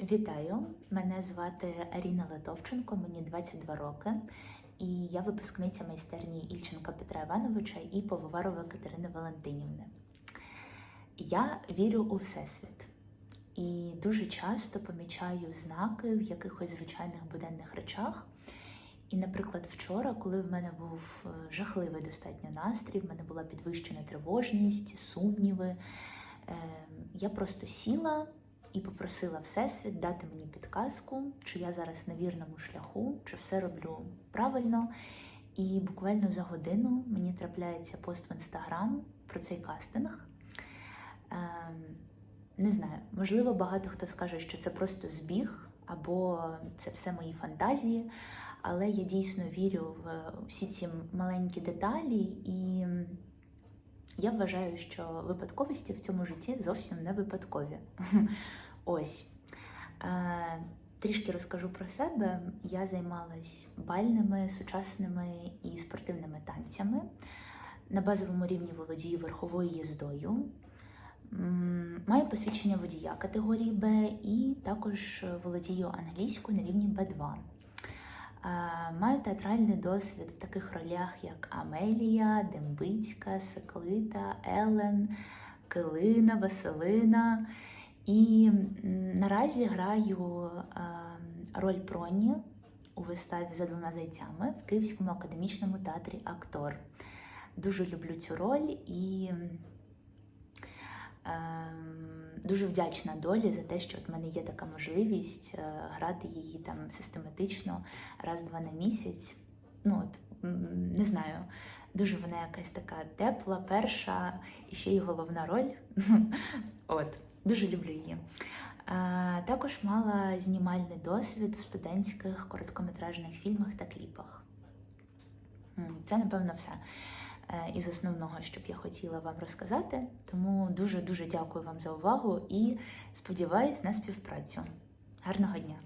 Вітаю! Мене звати Аріна Литовченко, мені 22 роки, і я випускниця майстерні Ільченка Петра Івановича і Пововарова Катерини Валентинівни. Я вірю у Всесвіт і дуже часто помічаю знаки в якихось звичайних буденних речах. І, наприклад, вчора, коли в мене був е, жахливий достатньо настрій, в мене була підвищена тривожність, сумніви. е, Я просто сіла і попросила Всесвіт дати мені підказку, чи я зараз на вірному шляху, чи все роблю правильно. І буквально за годину мені трапляється пост в інстаграм про цей кастинг. Ем, Не знаю, можливо, багато хто скаже, що це просто збіг, або це все мої фантазії, але я дійсно вірю в всі ці маленькі деталі, і я вважаю, що випадковості в цьому житті зовсім не випадкові. Ось. Е, Трішки розкажу про себе. Я займалась бальними, сучасними і спортивними танцями. На базовому рівні володію верховою їздою. Маю посвідчення водія категорії Б і також володію англійською на рівні Б2. Маю театральний досвід в таких ролях, як Амелія, Дембицька, Секлита, Елен, Килина, Василина. І наразі граю роль Проні у виставі за двома зайцями в Київському академічному театрі Актор. Дуже люблю цю роль і дуже вдячна долі за те, що в мене є така можливість е, грати її там систематично раз-два на місяць. Ну от не знаю, дуже вона якась така тепла, перша і ще й головна роль. От, дуже люблю її. Е, Також мала знімальний досвід в студентських короткометражних фільмах та кліпах. Це, напевно, все із основного, що б я хотіла вам розказати. Тому дуже дуже дякую вам за увагу і сподіваюсь на співпрацю. Гарного дня!